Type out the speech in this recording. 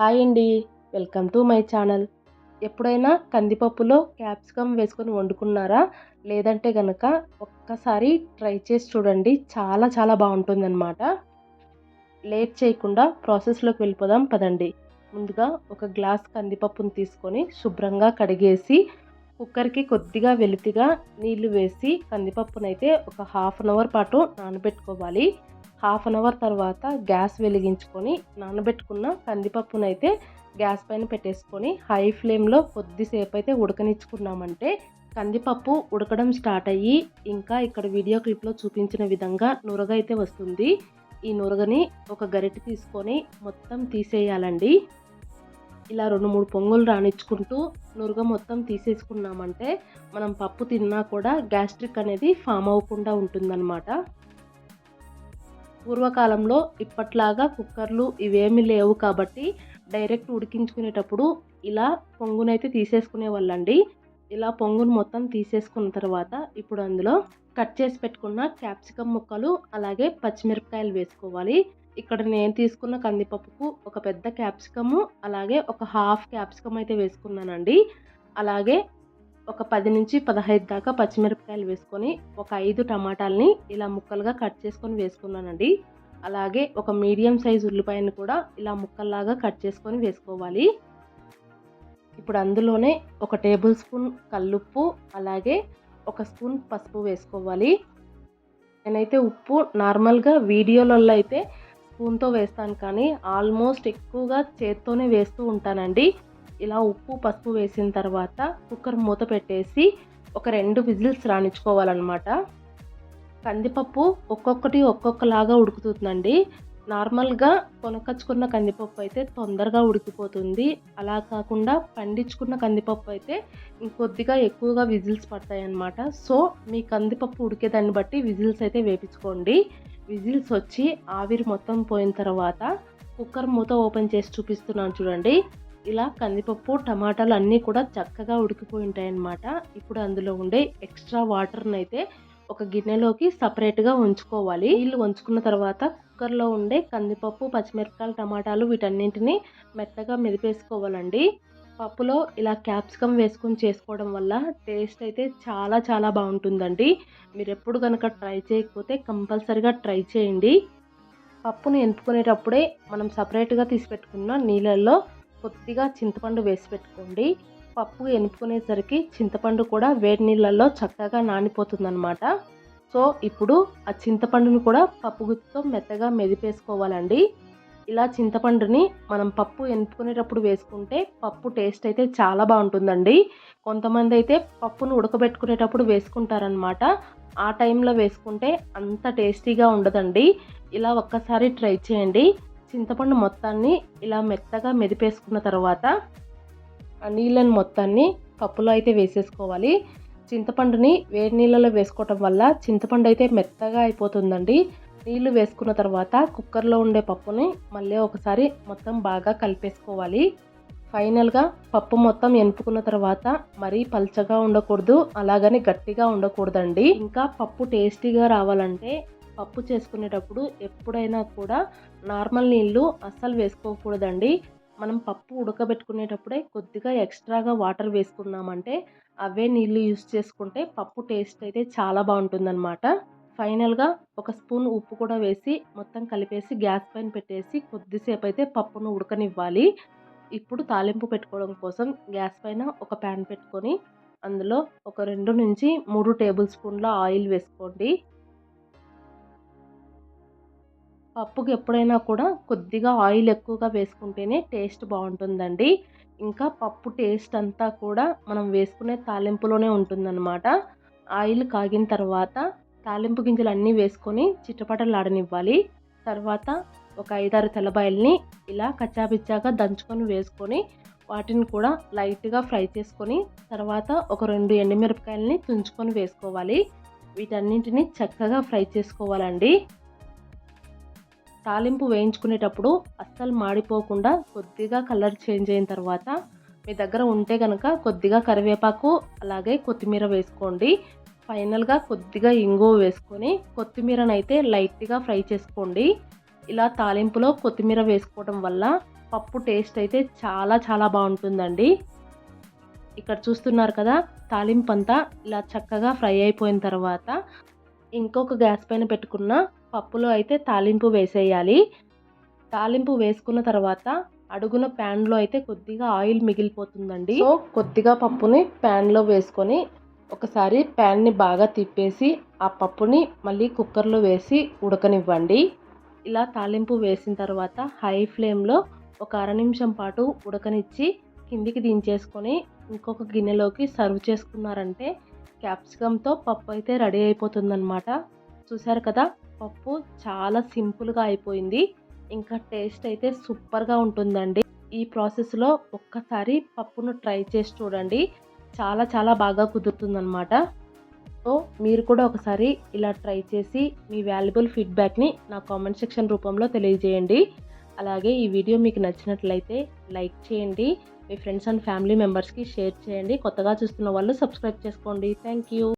Hi అండి. Welcome to my channel. ఎప్పుడైనా కందిపప్పులో క్యాప్సికమ్ వేసుకొని వండుకున్నారా? లేదంటే కనుక ఒక్కసారి ట్రై చేసి చూడండి. చాలా చాలా బాగుంటుందన్నమాట. లేట్ చేయకుండా ప్రాసెస్లోకి వెళ్ళిపోదాం పదండి. ముందుగా ఒక గ్లాస్ కందిపప్పును తీసుకొని శుభ్రంగా కడిగేసి కుక్కర్కి కొద్దిగా వెలితిగా నీళ్ళు వేసి కందిపప్పునైతే ఒక హాఫ్ అన్ అవర్ పాటు నానబెట్టుకోవాలి. హాఫ్ అన్ అవర్ తర్వాత గ్యాస్ వెలిగించుకొని నానబెట్టుకున్న కందిపప్పునైతే గ్యాస్ పైన పెట్టేసుకొని హై ఫ్లేమ్లో కొద్దిసేపు అయితే ఉడకనిచ్చుకున్నామంటే కందిపప్పు ఉడకడం స్టార్ట్ అయ్యి ఇంకా ఇక్కడ వీడియో క్లిప్లో చూపించిన విధంగా నురగ అయితే వస్తుంది. ఈ నురగని ఒక గరిటె తీసుకొని మొత్తం తీసేయాలండి. ఇలా రెండు మూడు పొంగులు రాణించుకుంటూ నురగ మొత్తం తీసేసుకున్నామంటే మనం పప్పు తిన్నా కూడా గ్యాస్ట్రిక్ అనేది ఫామ్ అవ్వకుండా ఉంటుందన్నమాట. పూర్వకాలంలో ఇప్పట్లాగా కుక్కర్లు ఇవేమీ లేవు కాబట్టి డైరెక్ట్ ఉడికించుకునేటప్పుడు ఇలా పొంగునైతే తీసేసుకునే వాళ్ళండి ఇలా పొంగును మొత్తం తీసేసుకున్న తర్వాత ఇప్పుడు అందులో కట్ చేసి పెట్టుకున్న క్యాప్సికమ్ ముక్కలు అలాగే పచ్చిమిరపకాయలు వేసుకోవాలి. ఇక్కడ నేను తీసుకున్న కందిపప్పుకు ఒక పెద్ద క్యాప్సికము అలాగే ఒక హాఫ్ క్యాప్సికమ్ అయితే వేసుకున్నానండి. అలాగే ఒక పది నుంచి పదహైదు దాకా పచ్చిమిరపకాయలు వేసుకొని ఒక ఐదు టమాటాలని ఇలా ముక్కలుగా కట్ చేసుకొని వేసుకున్నానండి. అలాగే ఒక మీడియం సైజ్ ఉల్లిపాయను కూడా ఇలా ముక్కల్లాగా కట్ చేసుకొని వేసుకోవాలి. ఇప్పుడు అందులోనే ఒక టేబుల్ స్పూన్ కల్లుప్పు అలాగే ఒక స్పూన్ పసుపు వేసుకోవాలి. నేనైతే ఉప్పు నార్మల్గా వీడియోలలో అయితే స్పూన్తో వేస్తాను కానీ ఆల్మోస్ట్ ఎక్కువగా చేత్తోనే వేస్తూ ఉంటానండి. ఇలా ఉప్పు పసుపు వేసిన తర్వాత కుక్కర్ మూత పెట్టేసి ఒక రెండు విజిల్స్ రాణించుకోవాలన్నమాట. కందిపప్పు ఒక్కొక్కటి ఒక్కొక్కలాగా ఉడుకుతుందండి. నార్మల్గా కొనకచ్చుకున్న కందిపప్పు అయితే తొందరగా ఉడికిపోతుంది. అలా కాకుండా పండించుకున్న కందిపప్పు అయితే ఇంకొద్దిగా ఎక్కువగా విజిల్స్ పడతాయి అన్నమాట సో మీ కందిపప్పు ఉడికేదాన్ని బట్టి విజిల్స్ అయితే వేపించుకోండి. విజిల్స్ వచ్చి ఆవిరి మొత్తం పోయిన తర్వాత కుక్కర్ మూత ఓపెన్ చేసి చూపిస్తున్నాను చూడండి. ఇలా కందిపప్పు టమాటాలు అన్నీ కూడా చక్కగా ఉడికిపోయి ఉంటాయి అన్నమాట ఇప్పుడు అందులో ఉండే ఎక్స్ట్రా వాటర్ని అయితే ఒక గిన్నెలోకి సపరేట్గా ఉంచుకోవాలి. నీళ్ళు ఉంచుకున్న తర్వాత కుక్కర్లో ఉండే కందిపప్పు పచ్చిమిరపకాయలు టమాటాలు వీటన్నింటినీ మెత్తగా మెదిపేసుకోవాలండి. పప్పులో ఇలా క్యాప్సికమ్ వేసుకొని చేసుకోవడం వల్ల టేస్ట్ అయితే చాలా చాలా బాగుంటుందండి. మీరు ఎప్పుడు కనుక ట్రై చేయకపోతే కంపల్సరిగా ట్రై చేయండి. పప్పును ఎంపుకునేటప్పుడే మనం సపరేట్గా తీసి పెట్టుకున్న నీళ్ళల్లో కొద్దిగా చింతపండు వేసి పెట్టుకోండి. పప్పు ఎనుపుకునేసరికి చింతపండు కూడా వేడి నీళ్ళల్లో చక్కగా నానిపోతుందన్నమాట. సో ఇప్పుడు ఆ చింతపండుని కూడా పప్పు గుత్తితో మెత్తగా మెదిపేసుకోవాలండి. ఇలా చింతపండుని మనం పప్పు ఎనుపుకునేటప్పుడు వేసుకుంటే పప్పు టేస్ట్ అయితే చాలా బాగుంటుందండి. కొంతమంది అయితే పప్పును ఉడకబెట్టుకునేటప్పుడు వేసుకుంటారనమాట ఆ టైంలో వేసుకుంటే అంత టేస్టీగా ఉండదండి. ఇలా ఒక్కసారి ట్రై చేయండి. చింతపండు మొత్తాన్ని ఇలా మెత్తగా మెదిపేసుకున్న తర్వాత ఆ నీళ్ళని మొత్తాన్ని పప్పులో అయితే వేసేసుకోవాలి. చింతపండుని వేడి నీళ్ళలో వేసుకోవటం వల్ల చింతపండు అయితే మెత్తగా అయిపోతుందండి. నీళ్ళు వేసుకున్న తర్వాత కుక్కర్లో ఉండే పప్పుని మళ్ళీ ఒకసారి మొత్తం బాగా కలిపేసుకోవాలి. ఫైనల్గా పప్పు మొత్తం ఎనుపుకున్న తర్వాత మరీ పల్చగా ఉండకూడదు అలాగని గట్టిగా ఉండకూడదండి. ఇంకా పప్పు టేస్టీగా రావాలంటే పప్పు చేసుకునేటప్పుడు ఎప్పుడైనా కూడా నార్మల్ నీళ్ళు అస్సలు వేసుకోకూడదండి. మనం పప్పు ఉడకబెట్టుకునేటప్పుడే కొద్దిగా ఎక్స్ట్రాగా వాటర్ వేసుకున్నామంటే అవే నీళ్ళు యూస్ చేసుకుంటే పప్పు టేస్ట్ అయితే చాలా బాగుంటుందన్నమాట. ఫైనల్గా ఒక స్పూన్ ఉప్పు కూడా వేసి మొత్తం కలిపేసి గ్యాస్ పైన పెట్టేసి కొద్దిసేపు అయితే పప్పును ఉడకనివ్వాలి. ఇప్పుడు తాలింపు పెట్టుకోవడం కోసం గ్యాస్ పైన ఒక ప్యాన్ పెట్టుకొని అందులో ఒక రెండు నుంచి మూడు టేబుల్ స్పూన్ల ఆయిల్ వేసుకోండి. పప్పుకి ఎప్పుడైనా కూడా కొద్దిగా ఆయిల్ ఎక్కువగా వేసుకుంటేనే టేస్ట్ బాగుంటుందండి. ఇంకా పప్పు టేస్ట్ అంతా కూడా మనం వేసుకునే తాలింపులోనే ఉంటుందన్నమాట. ఆయిల్ కాగిన తర్వాత తాలింపు గింజలు అన్నీ వేసుకొని చిట్టపటలాడనివ్వాలి తర్వాత ఒక ఐదారు తెల్లబాయల్ని ఇలా కచ్చాపిచ్చాగా దంచుకొని వేసుకొని వాటిని కూడా లైట్గా ఫ్రై చేసుకొని తర్వాత ఒక రెండు ఎండుమిరపకాయలని తుంచుకొని వేసుకోవాలి. వీటన్నింటిని చక్కగా ఫ్రై చేసుకోవాలండి. తాలింపు వేయించుకునేటప్పుడు అస్సలు మాడిపోకుండా కొద్దిగా కలర్ చేంజ్ అయిన తర్వాత మీ దగ్గర ఉంటే కనుక కొద్దిగా కరివేపాకు అలాగే కొత్తిమీర వేసుకోండి. ఫైనల్గా కొద్దిగా ఇంగువ వేసుకొని కొత్తిమీరనైతే లైట్గా ఫ్రై చేసుకోండి. ఇలా తాలింపులో కొత్తిమీర వేసుకోవడం వల్ల పప్పు టేస్ట్ అయితే చాలా చాలా బాగుంటుందండి. ఇక్కడ చూస్తున్నారు కదా తాలింపు అంతా ఇలా చక్కగా ఫ్రై అయిపోయిన తర్వాత ఇంకొక గ్యాస్ పైన పెట్టుకున్న పప్పులో అయితే తాలింపు వేసేయాలి. తాలింపు వేసుకున్న తర్వాత అడుగున ప్యాన్లో అయితే కొద్దిగా ఆయిల్ మిగిలిపోతుందండి. సో కొద్దిగా పప్పుని ప్యాన్లో వేసుకొని ఒకసారి ప్యాన్ని బాగా తిప్పేసి ఆ పప్పుని మళ్ళీ కుక్కర్లో వేసి ఉడకనివ్వండి. ఇలా తాలింపు వేసిన తర్వాత హై ఫ్లేమ్లో ఒక అర నిమిషం పాటు ఉడకనిచ్చి కిందికి దించేసుకొని ఇంకొక గిన్నెలోకి సర్వ్ చేసుకున్నారంటే క్యాప్సికంతో పప్పు అయితే రెడీ అయిపోతుందన్నమాట. చూసారు కదా పప్పు చాలా సింపుల్గా అయిపోయింది. ఇంకా టేస్ట్ అయితే సూపర్గా ఉంటుందండి. ఈ ప్రాసెస్లో ఒక్కసారి పప్పును ట్రై చేసి చూడండి. చాలా చాలా బాగా కుదురుతుందన్నమాట. సో మీరు కూడా ఒకసారి ఇలా ట్రై చేసి మీ వాల్యుబుల్ ఫీడ్బ్యాక్ని నా కామెంట్ సెక్షన్ రూపంలో తెలియజేయండి. అలాగే ఈ వీడియో మీకు నచ్చినట్లయితే లైక్ చేయండి. మీ ఫ్రెండ్స్ అండ్ ఫ్యామిలీ మెంబర్స్కి షేర్ చేయండి. కొత్తగా చూస్తున్న వాళ్ళు సబ్స్క్రైబ్ చేసుకోండి. Thank you